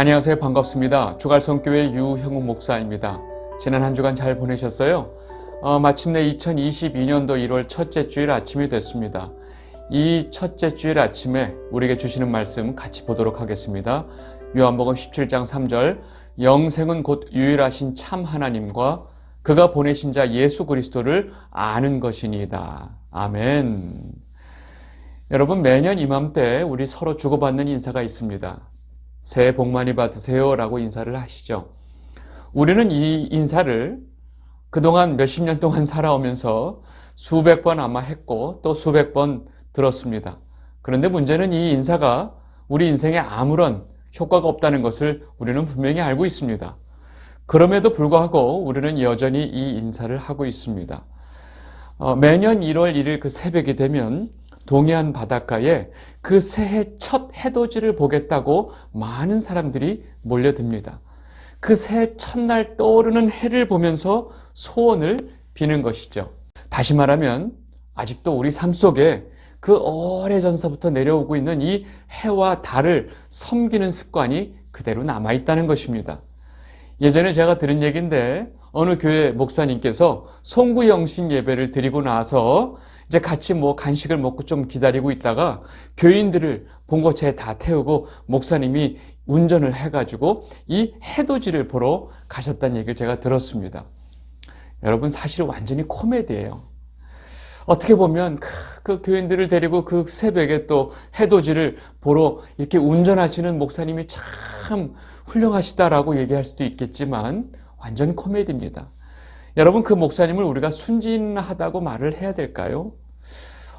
안녕하세요. 반갑습니다. 주갈성교회 유형욱 목사입니다. 지난 한 주간 잘 보내셨어요? 어, 마침내 2022년도 1월 첫째 주일 아침이 됐습니다. 이 첫째 주일 아침에 우리에게 주시는 말씀 같이 보도록 하겠습니다. 요한복음 17장 3절 영생은 곧 유일하신 참 하나님과 그가 보내신 자 예수 그리스도를 아는 것이니이다. 아멘. 여러분 매년 이맘때 우리 서로 주고받는 인사가 있습니다. 새해 복 많이 받으세요 라고 인사를 하시죠. 우리는 이 인사를 그동안 몇십 년 동안 살아오면서 수백 번 아마 했고 또 수백 번 들었습니다. 그런데 문제는 이 인사가 우리 인생에 아무런 효과가 없다는 것을 우리는 분명히 알고 있습니다. 그럼에도 불구하고 우리는 여전히 이 인사를 하고 있습니다. 어, 매년 1월 1일 그 새벽이 되면 동해안 바닷가에 그 새해 첫 해돋이를 보겠다고 많은 사람들이 몰려듭니다. 그 새해 첫날 떠오르는 해를 보면서 소원을 비는 것이죠. 다시 말하면 아직도 우리 삶 속에 그 오래전서부터 내려오고 있는 이 해와 달을 섬기는 습관이 그대로 남아있다는 것입니다. 예전에 제가 들은 얘기인데 어느 교회 목사님께서 송구영신 예배를 드리고 나서 이제 같이 뭐 간식을 먹고 좀 기다리고 있다가 교인들을 본거체에 다 태우고 목사님이 운전을 해가지고 이 해돋이를 보러 가셨다는 얘기를 제가 들었습니다. 여러분 사실 완전히 코미디예요. 어떻게 보면 그, 그 교인들을 데리고 그 새벽에 또 해돋이를 보러 이렇게 운전하시는 목사님이 참 훌륭하시다라고 얘기할 수도 있겠지만 완전 코미디입니다. 여러분 그 목사님을 우리가 순진하다고 말을 해야 될까요?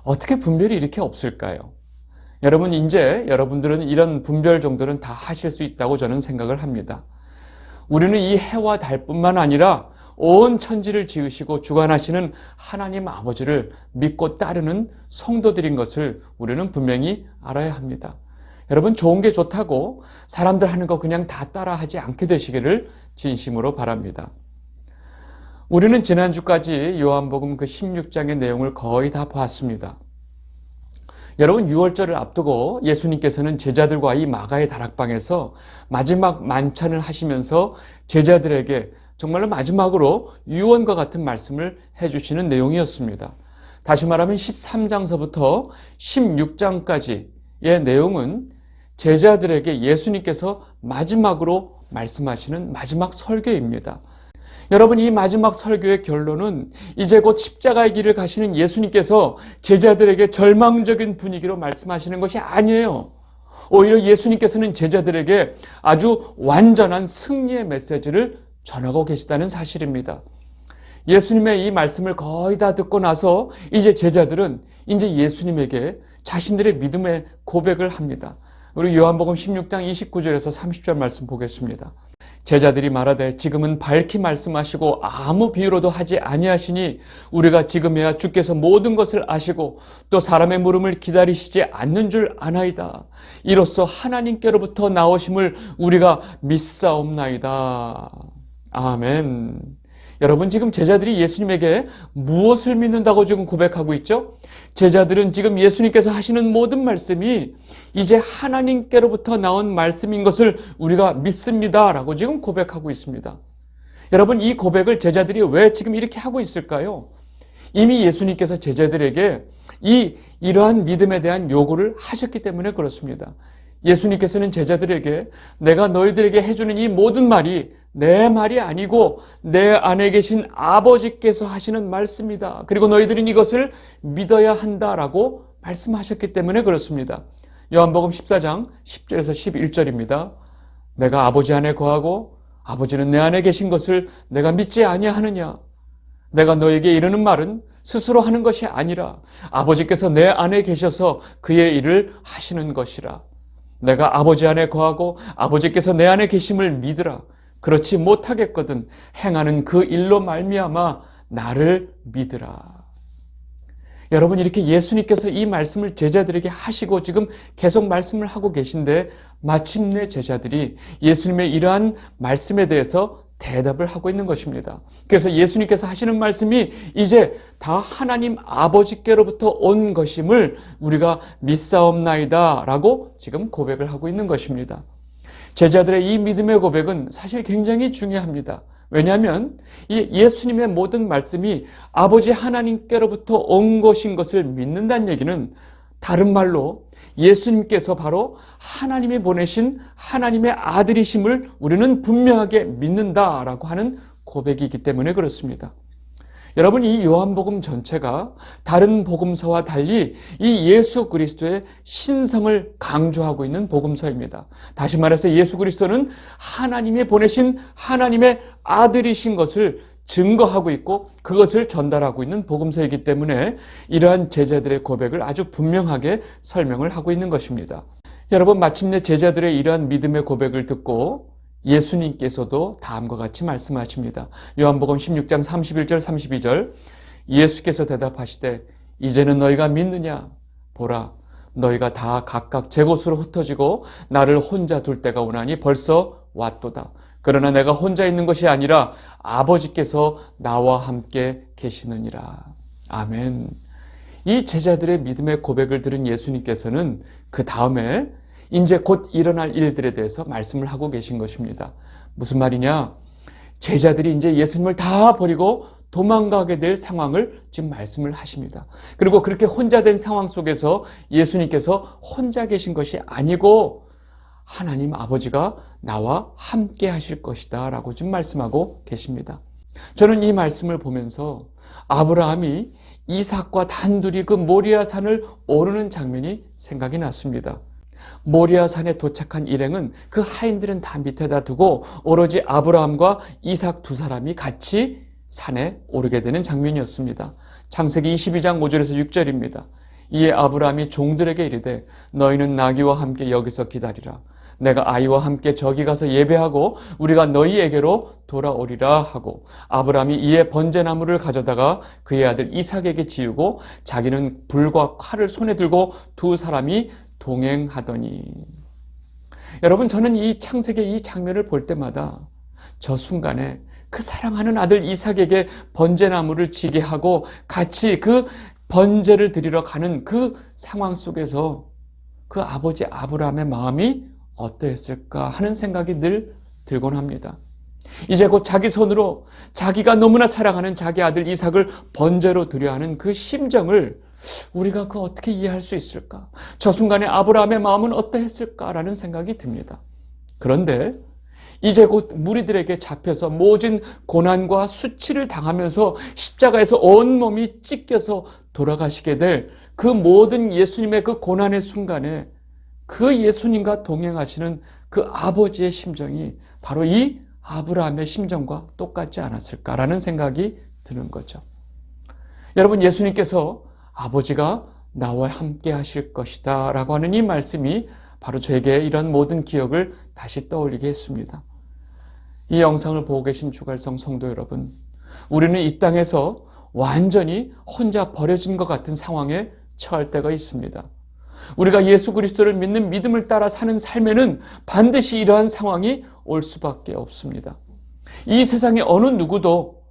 어떻게 분별이 이렇게 없을까요? 여러분 이제 여러분들은 이런 분별 정도는 다 하실 수 있다고 저는 생각을 합니다. 우리는 이 해와 달뿐만 아니라 온 천지를 지으시고 주관하시는 하나님 아버지를 믿고 따르는 성도들인 것을 우리는 분명히 알아야 합니다. 여러분 좋은 게 좋다고 사람들 하는 거 그냥 다 따라하지 않게 되시기를 진심으로 바랍니다. 우리는 지난주까지 요한복음 그 16장의 내용을 거의 다 보았습니다. 여러분 6월절을 앞두고 예수님께서는 제자들과 이 마가의 다락방에서 마지막 만찬을 하시면서 제자들에게 정말로 마지막으로 유언과 같은 말씀을 해주시는 내용이었습니다. 다시 말하면 13장서부터 16장까지의 내용은 제자들에게 예수님께서 마지막으로 말씀하시는 마지막 설교입니다. 여러분, 이 마지막 설교의 결론은 이제 곧 십자가의 길을 가시는 예수님께서 제자들에게 절망적인 분위기로 말씀하시는 것이 아니에요. 오히려 예수님께서는 제자들에게 아주 완전한 승리의 메시지를 전하고 계시다는 사실입니다. 예수님의 이 말씀을 거의 다 듣고 나서 이제 제자들은 이제 예수님에게 자신들의 믿음의 고백을 합니다. 우리 요한복음 16장 29절에서 30절 말씀 보겠습니다. 제자들이 말하되 지금은 밝히 말씀하시고 아무 비유로도 하지 아니하시니 우리가 지금에야 주께서 모든 것을 아시고 또 사람의 물음을 기다리시지 않는 줄 아나이다. 이로써 하나님께로부터 나오심을 우리가 믿사옵나이다. 아멘. 여러분 지금 제자들이 예수님에게 무엇을 믿는다고 지금 고백하고 있죠? 제자들은 지금 예수님께서 하시는 모든 말씀이 이제 하나님께로부터 나온 말씀인 것을 우리가 믿습니다 라고 지금 고백하고 있습니다. 여러분 이 고백을 제자들이 왜 지금 이렇게 하고 있을까요? 이미 예수님께서 제자들에게 이 이러한 믿음에 대한 요구를 하셨기 때문에 그렇습니다. 예수님께서는 제자들에게 내가 너희들에게 해주는 이 모든 말이 내 말이 아니고 내 안에 계신 아버지께서 하시는 말씀이다. 그리고 너희들은 이것을 믿어야 한다라고 말씀하셨기 때문에 그렇습니다. 요한복음 14장 10절에서 11절입니다. 내가 아버지 안에 거하고 아버지는 내 안에 계신 것을 내가 믿지 아니하느냐? 내가 너에게 이르는 말은 스스로 하는 것이 아니라 아버지께서 내 안에 계셔서 그의 일을 하시는 것이라. 내가 아버지 안에 거하고 아버지께서 내 안에 계심을 믿으라. 그렇지 못하겠거든 행하는 그 일로 말미암아 나를 믿으라. 여러분 이렇게 예수님께서 이 말씀을 제자들에게 하시고 지금 계속 말씀을 하고 계신데 마침내 제자들이 예수님의 이러한 말씀에 대해서 대답을 하고 있는 것입니다. 그래서 예수님께서 하시는 말씀이 이제 다 하나님 아버지께로부터 온 것임을 우리가 믿사옵나이다 라고 지금 고백을 하고 있는 것입니다. 제자들의 이 믿음의 고백은 사실 굉장히 중요합니다. 왜냐하면 이 예수님의 모든 말씀이 아버지 하나님께로부터 온 것인 것을 믿는다는 얘기는 다른 말로 예수님께서 바로 하나님이 보내신 하나님의 아들이심을 우리는 분명하게 믿는다라고 하는 고백이기 때문에 그렇습니다. 여러분 이 요한복음 전체가 다른 복음서와 달리 이 예수 그리스도의 신성을 강조하고 있는 복음서입니다. 다시 말해서 예수 그리스도는 하나님이 보내신 하나님의 아들이신 것을 증거하고 있고 그것을 전달하고 있는 복음서이기 때문에 이러한 제자들의 고백을 아주 분명하게 설명을 하고 있는 것입니다. 여러분 마침내 제자들의 이러한 믿음의 고백을 듣고 예수님께서도 다음과 같이 말씀하십니다. 요한복음 16장 31절 32절 예수께서 대답하시되 이제는 너희가 믿느냐 보라 너희가 다 각각 제 곳으로 흩어지고 나를 혼자 둘 때가 오나니 벌써 왔도다. 그러나 내가 혼자 있는 것이 아니라 아버지께서 나와 함께 계시느니라. 아멘. 이 제자들의 믿음의 고백을 들은 예수님께서는 그 다음에 이제 곧 일어날 일들에 대해서 말씀을 하고 계신 것입니다. 무슨 말이냐? 제자들이 이제 예수님을 다 버리고 도망가게 될 상황을 지금 말씀을 하십니다. 그리고 그렇게 혼자 된 상황 속에서 예수님께서 혼자 계신 것이 아니고 하나님 아버지가 나와 함께 하실 것이다 라고 좀 말씀하고 계십니다. 저는 이 말씀을 보면서 아브라함이 이삭과 단둘이 그 모리아 산을 오르는 장면이 생각이 났습니다. 모리아 산에 도착한 일행은 그 하인들은 다 밑에다 두고 오로지 아브라함과 이삭 두 사람이 같이 산에 오르게 되는 장면이었습니다. 창세기 22장 5절에서 6절입니다. 이에 아브라함이 종들에게 이르되 너희는 나귀와 함께 여기서 기다리라. 내가 아이와 함께 저기 가서 예배하고 우리가 너희에게로 돌아오리라 하고 아브라함이 이에 번제나무를 가져다가 그의 아들 이삭에게 지우고 자기는 불과 칼을 손에 들고 두 사람이 동행하더니 여러분 저는 이 창세기 이 장면을 볼 때마다 저 순간에 그 사랑하는 아들 이삭에게 번제나무를 지게 하고 같이 그 번제를 드리러 가는 그 상황 속에서 그 아버지 아브라함의 마음이 어떠했을까 하는 생각이 늘 들곤 합니다. 이제 곧 자기 손으로 자기가 너무나 사랑하는 자기 아들 이삭을 번제로 드려 하는 그 심정을 우리가 그 어떻게 이해할 수 있을까? 저 순간에 아브라함의 마음은 어떠했을까라는 생각이 듭니다. 그런데 이제 곧 무리들에게 잡혀서 모진 고난과 수치를 당하면서 십자가에서 온몸이 찢겨서 돌아가시게 될 그 모든 예수님의 그 고난의 순간에 그 예수님과 동행하시는 그 아버지의 심정이 바로 이 아브라함의 심정과 똑같지 않았을까라는 생각이 드는 거죠. 여러분 예수님께서 아버지가 나와 함께 하실 것이다 라고 하는 이 말씀이 바로 저에게 이런 모든 기억을 다시 떠올리게 했습니다. 이 영상을 보고 계신 주갈성 성도 여러분, 우리는 이 땅에서 완전히 혼자 버려진 것 같은 상황에 처할 때가 있습니다. 우리가 예수 그리스도를 믿는 믿음을 따라 사는 삶에는 반드시 이러한 상황이 올 수밖에 없습니다. 이 세상에 어느 누구도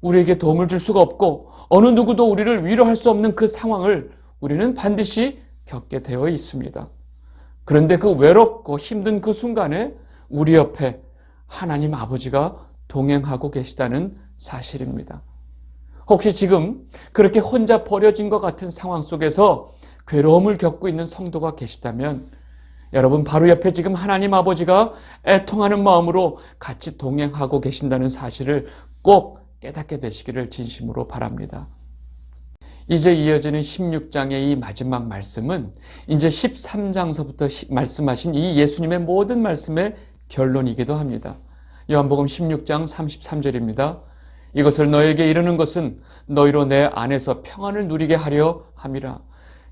우리에게 도움을 줄 수가 없고 어느 누구도 우리를 위로할 수 없는 그 상황을 우리는 반드시 겪게 되어 있습니다. 그런데 그 외롭고 힘든 그 순간에 우리 옆에 하나님 아버지가 동행하고 계시다는 사실입니다. 혹시 지금 그렇게 혼자 버려진 것 같은 상황 속에서 괴로움을 겪고 있는 성도가 계시다면 여러분 바로 옆에 지금 하나님 아버지가 애통하는 마음으로 같이 동행하고 계신다는 사실을 꼭 깨닫게 되시기를 진심으로 바랍니다. 이제 이어지는 16장의 이 마지막 말씀은 이제 13장서부터 말씀하신 이 예수님의 모든 말씀의 결론이기도 합니다. 요한복음 16장 33절입니다. 이것을 너에게 이르는 것은 너희로 내 안에서 평안을 누리게 하려 함이라.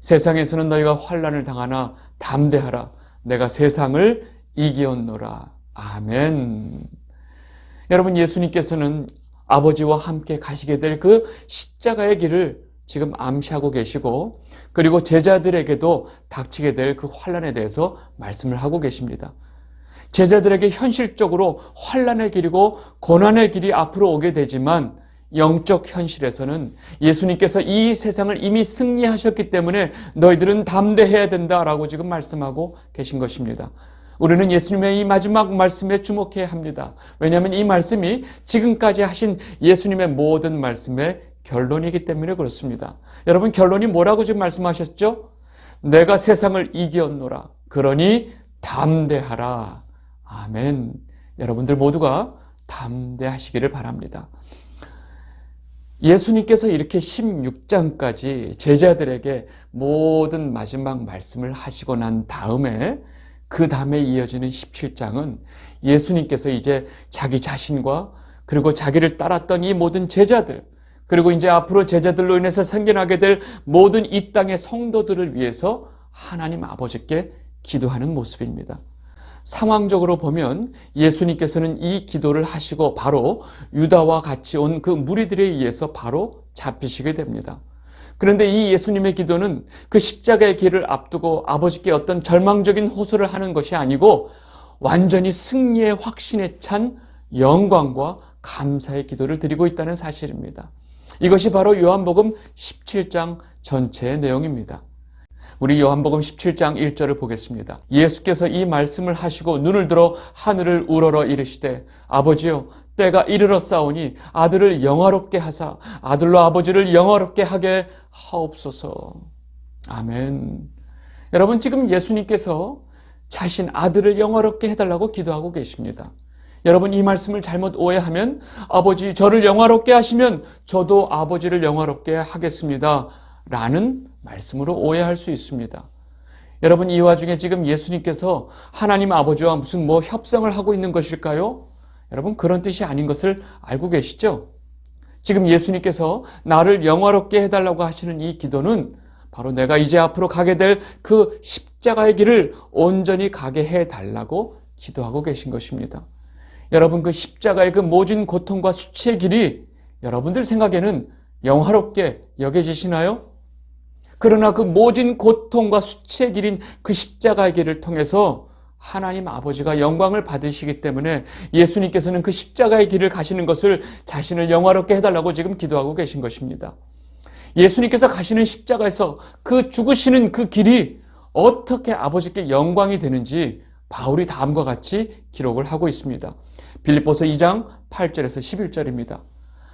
세상에서는 너희가 환란을 당하나 담대하라. 내가 세상을 이기었노라. 아멘. 여러분 예수님께서는 아버지와 함께 가시게 될 그 십자가의 길을 지금 암시하고 계시고 그리고 제자들에게도 닥치게 될 그 환란에 대해서 말씀을 하고 계십니다. 제자들에게 현실적으로 환란의 길이고 고난의 길이 앞으로 오게 되지만 영적 현실에서는 예수님께서 이 세상을 이미 승리하셨기 때문에 너희들은 담대해야 된다라고 지금 말씀하고 계신 것입니다. 우리는 예수님의 이 마지막 말씀에 주목해야 합니다. 왜냐하면 이 말씀이 지금까지 하신 예수님의 모든 말씀의 결론이기 때문에 그렇습니다. 여러분 결론이 뭐라고 지금 말씀하셨죠? 내가 세상을 이기었노라. 그러니 담대하라. 아멘. 여러분들 모두가 담대하시기를 바랍니다. 예수님께서 이렇게 16장까지 제자들에게 모든 마지막 말씀을 하시고 난 다음에 그 다음에 이어지는 17장은 예수님께서 이제 자기 자신과 그리고 자기를 따랐던 이 모든 제자들 그리고 이제 앞으로 제자들로 인해서 생겨나게 될 모든 이 땅의 성도들을 위해서 하나님 아버지께 기도하는 모습입니다. 상황적으로 보면 예수님께서는 이 기도를 하시고 바로 유다와 같이 온 그 무리들에 의해서 바로 잡히시게 됩니다. 그런데 이 예수님의 기도는 그 십자가의 길을 앞두고 아버지께 어떤 절망적인 호소를 하는 것이 아니고 완전히 승리의 확신에 찬 영광과 감사의 기도를 드리고 있다는 사실입니다. 이것이 바로 요한복음 17장 전체의 내용입니다. 우리 요한복음 17장 1절을 보겠습니다. 예수께서 이 말씀을 하시고 눈을 들어 하늘을 우러러 이르시되 아버지여 때가 이르러 싸우니 아들을 영화롭게 하사 아들로 아버지를 영화롭게 하게 하옵소서. 아멘. 여러분 지금 예수님께서 자신 아들을 영화롭게 해달라고 기도하고 계십니다. 여러분 이 말씀을 잘못 오해하면 아버지 저를 영화롭게 하시면 저도 아버지를 영화롭게 하겠습니다. 라는 말씀으로 오해할 수 있습니다. 여러분 이 와중에 지금 예수님께서 하나님 아버지와 무슨 뭐 협상을 하고 있는 것일까요? 여러분 그런 뜻이 아닌 것을 알고 계시죠? 지금 예수님께서 나를 영화롭게 해달라고 하시는 이 기도는 바로 내가 이제 앞으로 가게 될 그 십자가의 길을 온전히 가게 해달라고 기도하고 계신 것입니다. 여러분 그 십자가의 그 모진 고통과 수치의 길이 여러분들 생각에는 영화롭게 여겨지시나요? 그러나 그 모진 고통과 수치의 길인 그 십자가의 길을 통해서 하나님 아버지가 영광을 받으시기 때문에 예수님께서는 그 십자가의 길을 가시는 것을 자신을 영화롭게 해달라고 지금 기도하고 계신 것입니다. 예수님께서 가시는 십자가에서 그 죽으시는 그 길이 어떻게 아버지께 영광이 되는지 바울이 다음과 같이 기록을 하고 있습니다. 빌립보서 2장 8절에서 11절입니다.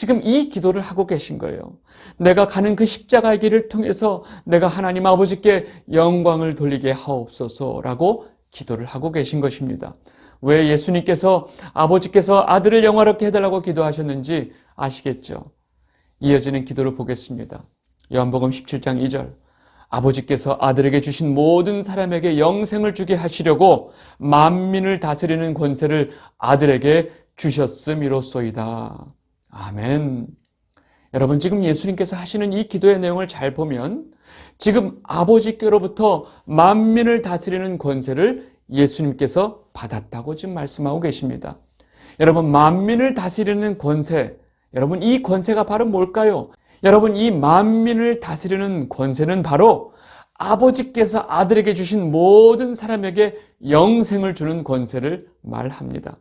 지금 이 기도를 하고 계신 거예요. 내가 가는 그 십자가의 길을 통해서 내가 하나님 아버지께 영광을 돌리게 하옵소서라고 기도를 하고 계신 것입니다. 왜 예수님께서 아버지께서 아들을 영화롭게 해달라고 기도하셨는지 아시겠죠? 이어지는 기도를 보겠습니다. 요한복음 17장 2절. 아버지께서 아들에게 주신 모든 사람에게 영생을 주게 하시려고 만민을 다스리는 권세를 아들에게 주셨음이로소이다. 아멘. 여러분, 지금 예수님께서 하시는 이 기도의 내용을 잘 보면 지금 아버지께로부터 만민을 다스리는 권세를 예수님께서 받았다고 지금 말씀하고 계십니다. 여러분, 만민을 다스리는 권세, 여러분, 이 권세가 바로 뭘까요? 여러분, 이 만민을 다스리는 권세는 바로 아버지께서 아들에게 주신 모든 사람에게 영생을 주는 권세를 말합니다.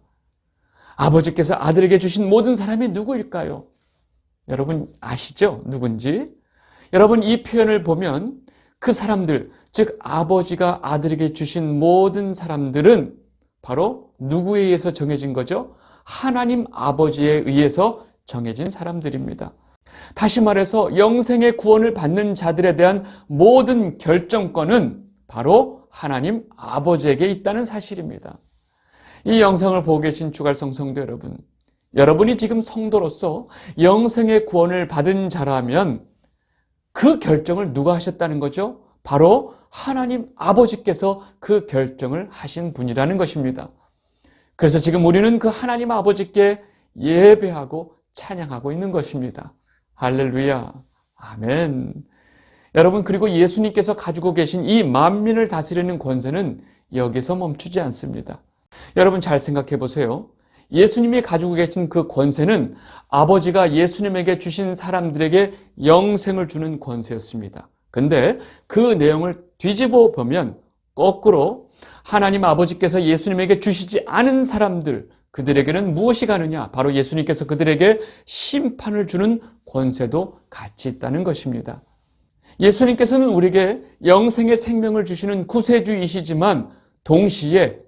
아버지께서 아들에게 주신 모든 사람이 누구일까요? 여러분 아시죠? 누군지? 여러분 이 표현을 보면 그 사람들, 즉 아버지가 아들에게 주신 모든 사람들은 바로 누구에 의해서 정해진 거죠? 하나님 아버지에 의해서 정해진 사람들입니다. 다시 말해서 영생의 구원을 받는 자들에 대한 모든 결정권은 바로 하나님 아버지에게 있다는 사실입니다. 이 영상을 보고 계신 주갈성 성도 여러분, 여러분이 지금 성도로서 영생의 구원을 받은 자라면 그 결정을 누가 하셨다는 거죠? 바로 하나님 아버지께서 그 결정을 하신 분이라는 것입니다. 그래서 지금 우리는 그 하나님 아버지께 예배하고 찬양하고 있는 것입니다. 할렐루야. 아멘. 여러분, 그리고 예수님께서 가지고 계신 이 만민을 다스리는 권세는 여기서 멈추지 않습니다. 여러분 잘 생각해 보세요. 예수님이 가지고 계신 그 권세는 아버지가 예수님에게 주신 사람들에게 영생을 주는 권세였습니다. 근데 그 내용을 뒤집어 보면 거꾸로 하나님 아버지께서 예수님에게 주시지 않은 사람들, 그들에게는 무엇이 가느냐? 바로 예수님께서 그들에게 심판을 주는 권세도 같이 있다는 것입니다. 예수님께서는 우리에게 영생의 생명을 주시는 구세주이시지만 동시에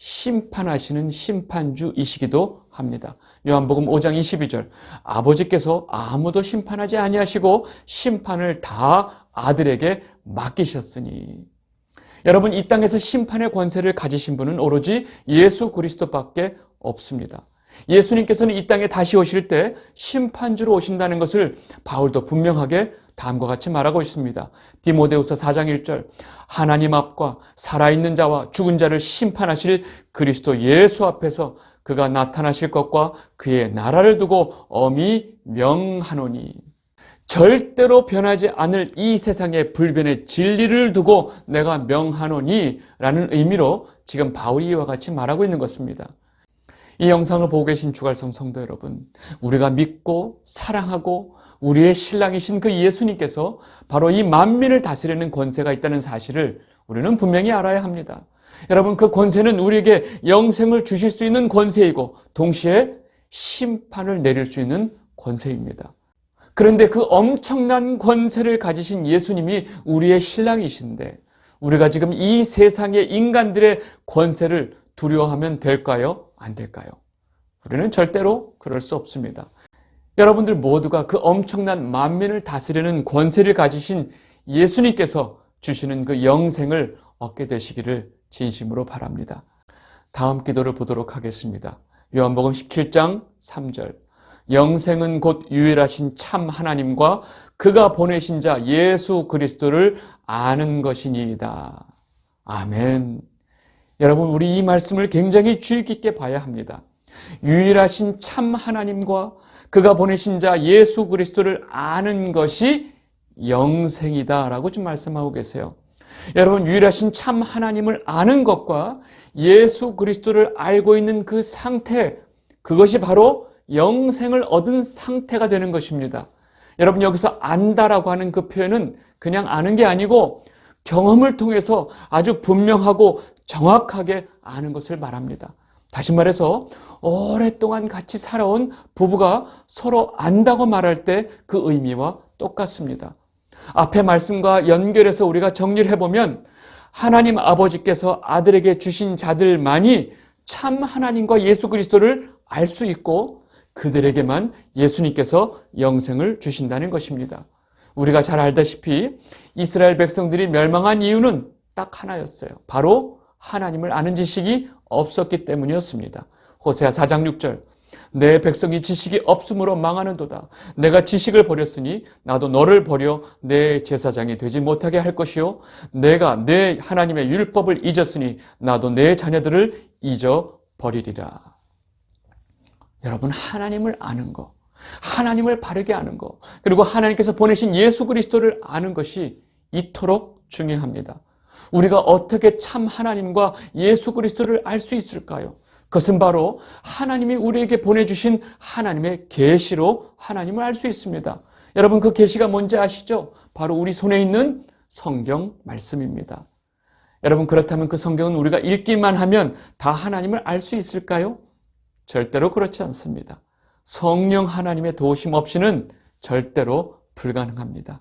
심판하시는 심판주이시기도 합니다. 요한복음 5장 22절 아버지께서 아무도 심판하지 아니하시고 심판을 다 아들에게 맡기셨으니 여러분 이 땅에서 심판의 권세를 가지신 분은 오로지 예수 그리스도밖에 없습니다. 예수님께서는 이 땅에 다시 오실 때 심판주로 오신다는 것을 바울도 분명하게 다음과 같이 말하고 있습니다. 디모데후서 4장 1절 하나님 앞과 살아있는 자와 죽은 자를 심판하실 그리스도 예수 앞에서 그가 나타나실 것과 그의 나라를 두고 엄히 명하노니 절대로 변하지 않을 이 세상의 불변의 진리를 두고 내가 명하노니 라는 의미로 지금 바울이 이와 같이 말하고 있는 것입니다. 이 영상을 보고 계신 주갈성 성도 여러분, 우리가 믿고 사랑하고 우리의 신랑이신 그 예수님께서 바로 이 만민을 다스리는 권세가 있다는 사실을 우리는 분명히 알아야 합니다. 여러분, 그 권세는 우리에게 영생을 주실 수 있는 권세이고 동시에 심판을 내릴 수 있는 권세입니다. 그런데 그 엄청난 권세를 가지신 예수님이 우리의 신랑이신데 우리가 지금 이 세상의 인간들의 권세를 두려워하면 될까요? 안 될까요? 우리는 절대로 그럴 수 없습니다. 여러분들 모두가 그 엄청난 만민을 다스리는 권세를 가지신 예수님께서 주시는 그 영생을 얻게 되시기를 진심으로 바랍니다. 다음 기도를 보도록 하겠습니다. 요한복음 17장 3절. 영생은 곧 유일하신 참 하나님과 그가 보내신 자 예수 그리스도를 아는 것이니이다. 아멘. 여러분, 우리 이 말씀을 굉장히 주의 깊게 봐야 합니다. 유일하신 참 하나님과 그가 보내신 자 예수 그리스도를 아는 것이 영생이다라고 좀 말씀하고 계세요. 여러분, 유일하신 참 하나님을 아는 것과 예수 그리스도를 알고 있는 그 상태, 그것이 바로 영생을 얻은 상태가 되는 것입니다. 여러분, 여기서 안다라고 하는 그 표현은 그냥 아는 게 아니고 경험을 통해서 아주 분명하고 정확하게 아는 것을 말합니다. 다시 말해서 오랫동안 같이 살아온 부부가 서로 안다고 말할 때 그 의미와 똑같습니다. 앞의 말씀과 연결해서 우리가 정리를 해보면 하나님 아버지께서 아들에게 주신 자들만이 참 하나님과 예수 그리스도를 알 수 있고 그들에게만 예수님께서 영생을 주신다는 것입니다. 우리가 잘 알다시피 이스라엘 백성들이 멸망한 이유는 딱 하나였어요. 바로 하나님을 아는 지식이 없었기 때문이었습니다. 호세아 4장 6절 내 백성이 지식이 없으므로 망하는도다. 내가 지식을 버렸으니 나도 너를 버려 내 제사장이 되지 못하게 할 것이요. 내가 내 하나님의 율법을 잊었으니 나도 내 자녀들을 잊어 버리리라. 여러분 하나님을 아는 거, 하나님을 바르게 아는 거, 그리고 하나님께서 보내신 예수 그리스도를 아는 것이 이토록 중요합니다. 우리가 어떻게 참 하나님과 예수 그리스도를 알 수 있을까요? 그것은 바로 하나님이 우리에게 보내주신 하나님의 계시로 하나님을 알 수 있습니다. 여러분 그 계시가 뭔지 아시죠? 바로 우리 손에 있는 성경 말씀입니다. 여러분 그렇다면 그 성경은 우리가 읽기만 하면 다 하나님을 알 수 있을까요? 절대로 그렇지 않습니다. 성령 하나님의 도우심 없이는 절대로 불가능합니다.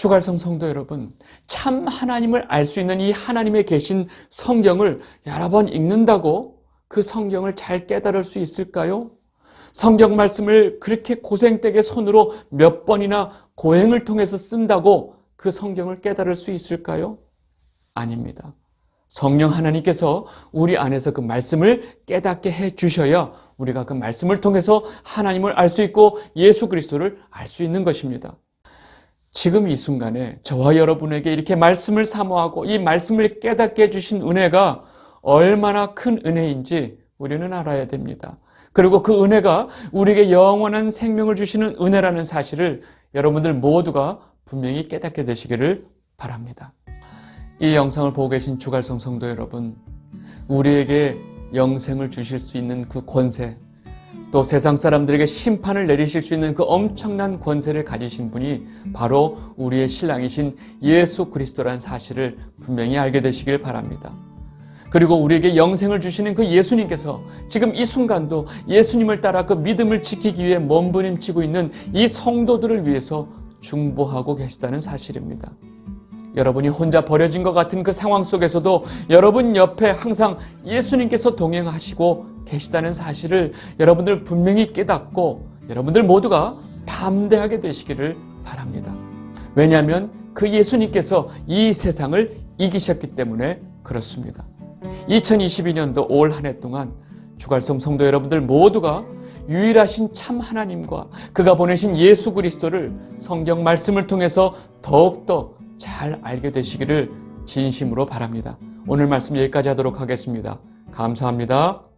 주갈성 성도 여러분, 참 하나님을 알 수 있는 이 하나님의 계신 성경을 여러 번 읽는다고 그 성경을 잘 깨달을 수 있을까요? 성경 말씀을 그렇게 고생되게 손으로 몇 번이나 고행을 통해서 쓴다고 그 성경을 깨달을 수 있을까요? 아닙니다. 성령 하나님께서 우리 안에서 그 말씀을 깨닫게 해 주셔야 우리가 그 말씀을 통해서 하나님을 알 수 있고 예수 그리스도를 알 수 있는 것입니다. 지금 이 순간에 저와 여러분에게 이렇게 말씀을 사모하고 이 말씀을 깨닫게 해주신 은혜가 얼마나 큰 은혜인지 우리는 알아야 됩니다. 그리고 그 은혜가 우리에게 영원한 생명을 주시는 은혜라는 사실을 여러분들 모두가 분명히 깨닫게 되시기를 바랍니다. 이 영상을 보고 계신 주갈성 성도 여러분, 우리에게 영생을 주실 수 있는 그 권세, 또 세상 사람들에게 심판을 내리실 수 있는 그 엄청난 권세를 가지신 분이 바로 우리의 신랑이신 예수 그리스도란 사실을 분명히 알게 되시길 바랍니다. 그리고 우리에게 영생을 주시는 그 예수님께서 지금 이 순간도 예수님을 따라 그 믿음을 지키기 위해 몸부림치고 있는 이 성도들을 위해서 중보하고 계시다는 사실입니다. 여러분이 혼자 버려진 것 같은 그 상황 속에서도 여러분 옆에 항상 예수님께서 동행하시고 계시다는 사실을 여러분들 분명히 깨닫고 여러분들 모두가 담대하게 되시기를 바랍니다. 왜냐하면 그 예수님께서 이 세상을 이기셨기 때문에 그렇습니다. 2022년도 올한해 동안 주갈성 성도 여러분들 모두가 유일하신 참 하나님과 그가 보내신 예수 그리스도를 성경 말씀을 통해서 더욱더 잘 알게 되시기를 진심으로 바랍니다. 오늘 말씀 여기까지 하도록 하겠습니다. 감사합니다.